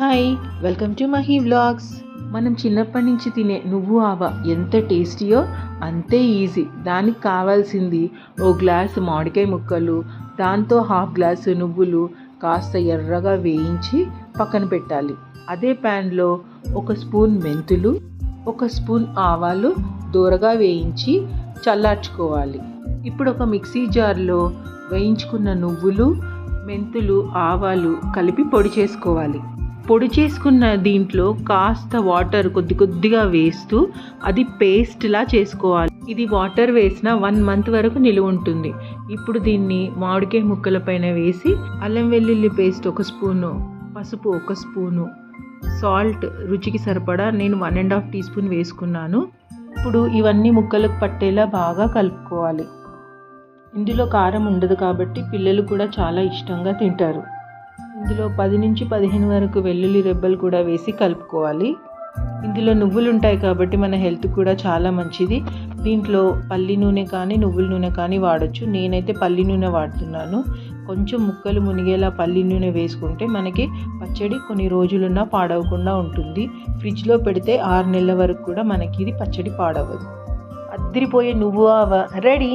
Hi welcome to Mahi vlogs. మనం చిన్నప్పటి నుంచి తినే నువ్వు ఆవ ఎంత టేస్టీయో అంతే ఈజీ. దానికి కావాల్సింది ఓ గ్లాస్ మామిడికాయ ముక్కలు దాంతో హాఫ్ గ్లాసు నువ్వులు కాస్త ఎర్రగా వేయించి పక్కన పెట్టాలి. అదే ప్యాన్లో ఒక స్పూన్ మెంతులు ఒక స్పూన్ ఆవాలు దూరగా వేయించి చల్లార్చుకోవాలి. ఇప్పుడు ఒక మిక్సీ జార్లో వేయించుకున్న నువ్వులు మెంతులు ఆవాలు కలిపి పొడి చేసుకోవాలి. పొడి చేసుకున్న దీంట్లో కాస్త వాటర్ కొద్ది కొద్దిగా వేస్తూ అది పేస్ట్లా చేసుకోవాలి. ఇది వాటర్ వేసిన వన్ మంత్ వరకు నిలువ ఉంటుంది. ఇప్పుడు దీన్ని మామిడికాయ ముక్కల పైన వేసి అల్లం వెల్లుల్లి పేస్ట్ ఒక స్పూను పసుపు ఒక స్పూను సాల్ట్ రుచికి సరిపడా నేను one and half teaspoon వేసుకున్నాను. ఇప్పుడు ఇవన్నీ ముక్కలకు పట్టేలా బాగా కలుపుకోవాలి. ఇందులో కారం ఉండదు కాబట్టి పిల్లలు కూడా చాలా ఇష్టంగా తింటారు. ఇందులో పది నుంచి పదిహేను వరకు వెల్లుల్లి రెబ్బలు కూడా వేసి కలుపుకోవాలి. ఇందులో నువ్వులు ఉంటాయి కాబట్టి మన హెల్త్ కూడా చాలా మంచిది. దీంట్లో పల్లి నూనె కానీ నువ్వుల నూనె కానీ వాడచ్చు. నేనైతే పల్లి నూనె వాడుతున్నాను. కొంచెం ముక్కలు మునిగేలా పల్లి నూనె వేసుకుంటే మనకి పచ్చడి కొన్ని రోజులున్నా పాడవకుండా ఉంటుంది. ఫ్రిడ్జ్లో పెడితే ఆరు నెలల వరకు కూడా మనకి ఇది పచ్చడి పాడవదు. అద్దరిపోయే నువ్వు ఆవ. రెడీ?